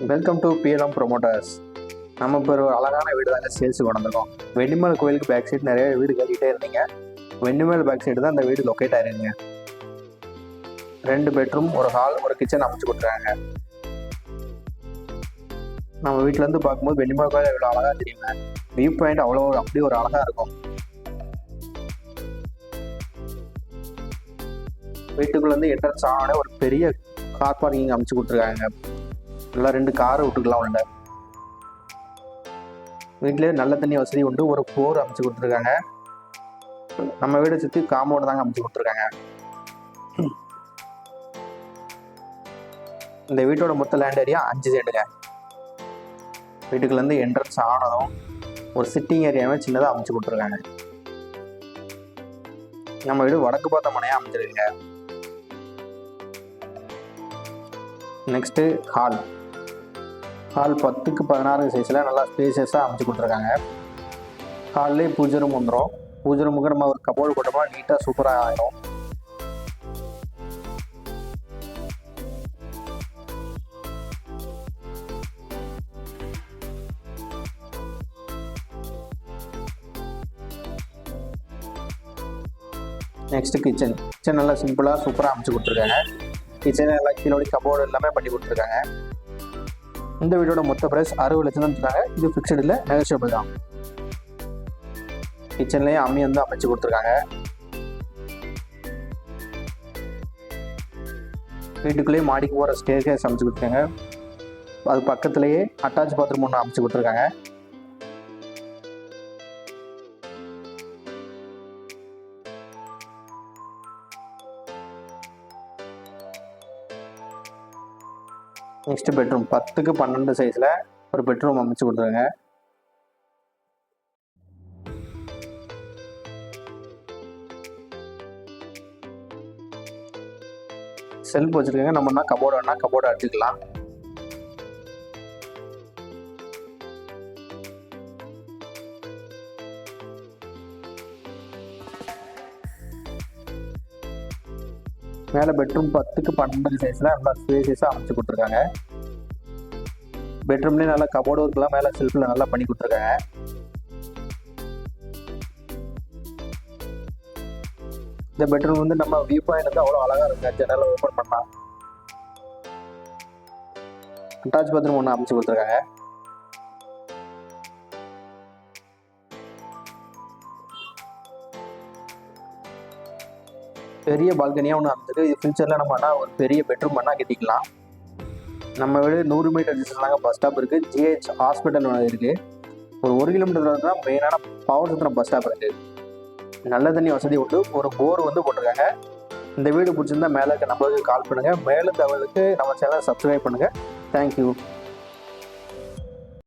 Welcome to BLM promoters நம்ம இப்போ ஒரு அழகான வீடு தாங்க சேல்ஸுக்கு வந்திருக்கோம் வெண்ணிமலை கோயிலுக்கு பேக் சைடு நிறைய வீடு கட்டிகிட்டே இருந்தீங்க. வெண்ணிமலை பேக் சைடு தான் இந்த வீடு லொக்கேட் ஆயிருங்க ரெண்டு பெட்ரூம் ஒரு ஹால் ஒரு கிச்சன் அமைச்சு கொடுத்துருக்காங்க. நம்ம வீட்டிலேருந்து பார்க்கும்போது வெண்ணிமலை கோயில் இவ்வளோ அழகாக தெரியுங்க? வியூ பாயிண்ட் அவ்வளோ அப்படி ஒரு அழகாக இருக்கும். வீட்டுக்குள்ளேருந்து என்ட்ரன்ஸ் ஆனோடனே ஒரு பெரிய கார் பார்க்கிங் அமைச்சு கொடுத்துருக்காங்க. நல்லா ரெண்டு காரை விட்டுக்கலாம் உள்ள. வீட்டிலே நல்ல தண்ணி வசதி உண்டு. ஒரு போர் அமைச்சு கொடுத்துருக்காங்க. நம்ம வீடை சுற்றி காம்பவுண்ட் தாங்க அமைச்சு கொடுத்துருக்காங்க. இந்த வீட்டோட மொத்த லேண்ட் ஏரியா அஞ்சு செண்டுங்க வீட்டுக்குள்ளேருந்து என்ட்ரன்ஸ் ஆனதும் ஒரு சிட்டிங் ஏரியாவே சின்னதாக அமைச்சு கொடுத்துருக்காங்க. நம்ம வீடு வடக்கு பார்த்த மனையாக அமைச்சிருக்குங்க நெக்ஸ்ட்டு ஹால் ஹால் பத்துக்கு பதினாறு சைஸில் நல்லா ஸ்பேசியஸாக அமைச்சு கொடுத்துருக்காங்க. ஹால்லே பூஜை ரூம் வந்துடும் பூஜை ரூமுக்கு நம்ம ஒரு கபோர்டு போட்டோம்னா நீட்டாக சூப்பராக ஆயிடும் நெக்ஸ்ட்டு கிச்சன் கிச்சன் நல்லா சிம்பிளாக சூப்பராக அமைச்சு கொடுத்துருக்காங்க. கிச்சன் எல்லாம் கீழோடி கபோர்டு எல்லாமே பண்ணி கொடுத்துருக்காங்க. இந்த வீடோட மொத்த ப்ரைஸ் அறுபது லட்சம் தான் தராங்க இது ஃபிக்ஸ்டு இல்லை நெகோஷியபிள் தான். கிச்சன்லேயே அம்மி வந்து அமைச்சு கொடுத்துருக்காங்க. வீட்டுக்குள்ளேயே மாடிக்கு போகிற ஸ்டேஜ் அமைச்சு கொடுத்துருக்காங்க. அது பக்கத்துலேயே அட்டாச் பாத்ரூம் ஒன்று அமைச்சு கொடுத்துருக்காங்க. நெக்ஸ்ட் பெட்ரூம் பத்துக்கு பன்னெண்டு சைஸில் ஒரு பெட்ரூம் அமைச்சு கொடுத்துருங்க செல்ஃப் வச்சுருக்கேங்க என்ன கபோர்டு வேணால் கபோர்டு அடிச்சுக்கலாம். மேலே பெட்ரூம் பத்துக்கு பன்னெண்டு சைஸில் நல்லா ஸ்பேசியஸாக அமைச்சு கொடுத்துருக்காங்க. பெட்ரூம்லேயே நல்லா கபோர்டு ஒர்க்லாம் மேலே செல்ஃபில் நல்லா பண்ணி கொடுத்துருக்காங்க. இந்த பெட்ரூம் வந்து நம்ம வியூ பாயிண்ட் வந்து அவ்வளோ அழகாக இருக்கு. ஜன்னல் ஓப்பன் பண்ணலாம். அட்டாச் பாத்ரூம் ஒன்று அமைச்சு கொடுத்துருக்காங்க. பெரிய பால்கனியாக ஒன்று அமைச்சிருக்கு இது ஃபியூச்சரில் நம்ம ஆனால் ஒரு பெரிய பெட்ரூம் பண்ணால் கட்டிக்கலாம். நம்ம வீடு நூறு மீட்டர் டிஸ்டன்ஸ்லாங்க பஸ் ஸ்டாப் இருக்குது ஜிஹெச் ஹாஸ்பிட்டல் ஒன்று இருக்குது ஒரு ஒரு கிலோமீட்டர் தான் மெயினான பவர் சத்திரம் பஸ் ஸ்டாப் இருக்குது நல்ல தண்ணி வசதி உண்டு. ஒரு போர் வந்து போட்டிருக்காங்க. இந்த வீடு பிடிச்சிருந்தா மேலே இருக்க நம்பருக்கு கால் பண்ணுங்கள் மேலும் தகவலுக்கு நம்ம சேனலை சப்ஸ்கிரைப் பண்ணுங்கள் தேங்க்யூ